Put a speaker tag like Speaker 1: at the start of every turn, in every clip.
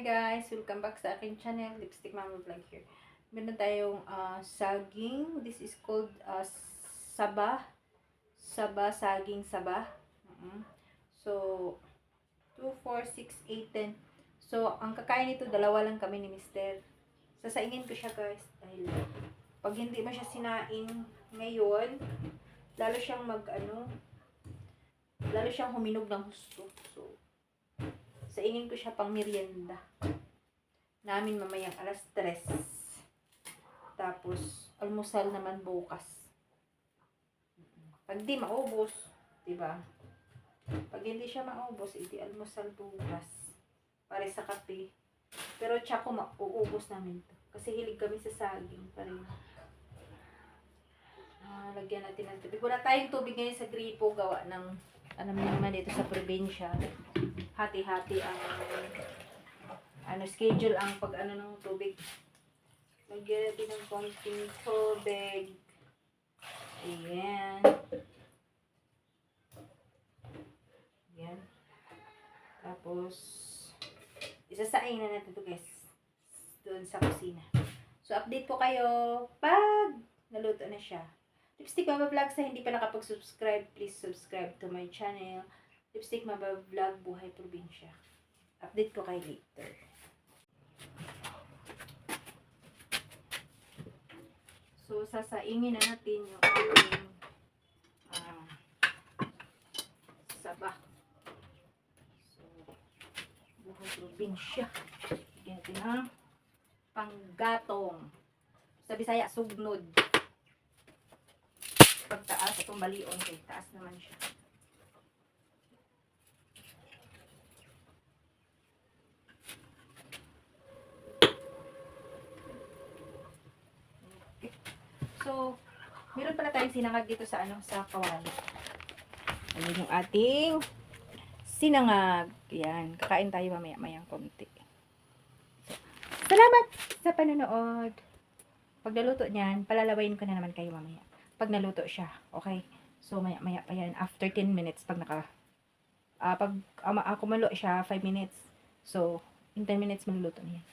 Speaker 1: Guys! Welcome back sa aking channel, Lipstick Mama Vlog here. Meron tayong ah, saging. This is called ah, saba. Saba, saging saba. Mm-mm. So, 2, 4, 6, 8, 10. So, ang kakain nito, dalawa lang kami ni Mister. Sasaingin ko siya guys. Dahil pag hindi mo siya sinaing ngayon, lalo siyang mag ano, lalo siyang huminog ng husto. So, saingin ko siya pang merienda. Namin mamayang alas 3. Tapos, almusal naman bukas. Pag di maubos, di ba? Pag hindi siya maubos, hindi almusal bukas. Pare sa kape. Pero tsako mauubos namin to. Kasi hilig kami sa saging. Pareho. Ah, lagyan natin ng tubig. Wala tayong tubig ngayon sa gripo gawa ng alam naman dito sa probinsya. Hati-hati ang ano schedule ang pag ano ng tubig. Lagyan natin ng konting tubig. Ayan. Ayan. Tapos, isasain na natin ito guys. Doon sa kusina. So, update po kayo pag naluto na siya. Lipstick Mama Vlog sa hindi pa nakapag-subscribe, please subscribe to my channel. Lipstick Mama Vlog Buhay Probinsya. Update ko kay later. So, sasaingin na natin yung ating ah, saba. So, Buhay Probinsya. Bigyan natin ng panggatong. Sa Bisaya, sugnod pagtaas itong balion kay taas naman siya. Okay. So, meron pala tayong sinangag dito sa ano sa kawali. Ayan yung ating sinangag. Yan, kakain tayo mamaya-mayang konti. Salamat sa panonood. Pag naluto niyan, palalawayin ko na naman kayo mamaya pag naluto siya. Okay? So, maya, maya pa yan. After 10 minutes, pag naka, ah pag um, uh, kumulo siya, 5 minutes. So, in 10 minutes, maluluto na yan.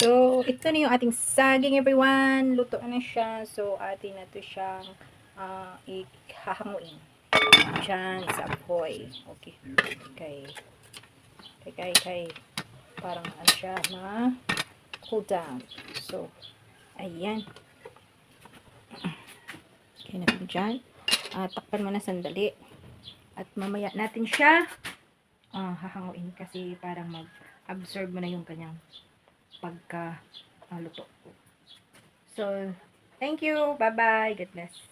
Speaker 1: So, ito na yung ating saging, everyone. Luto na siya. So, atin na to siyang uh, ihahanguin. Diyan sa apoy. Okay. Okay. Okay, okay, okay. Parang ano siya na cool down. So, ayan. Kaya natin dyan. Uh, takpan mo na sandali. At mamaya natin siya uh, hahanguin kasi parang mag-absorb mo na yung kanyang pagka uh, luto. So, thank you. Bye-bye. God bless.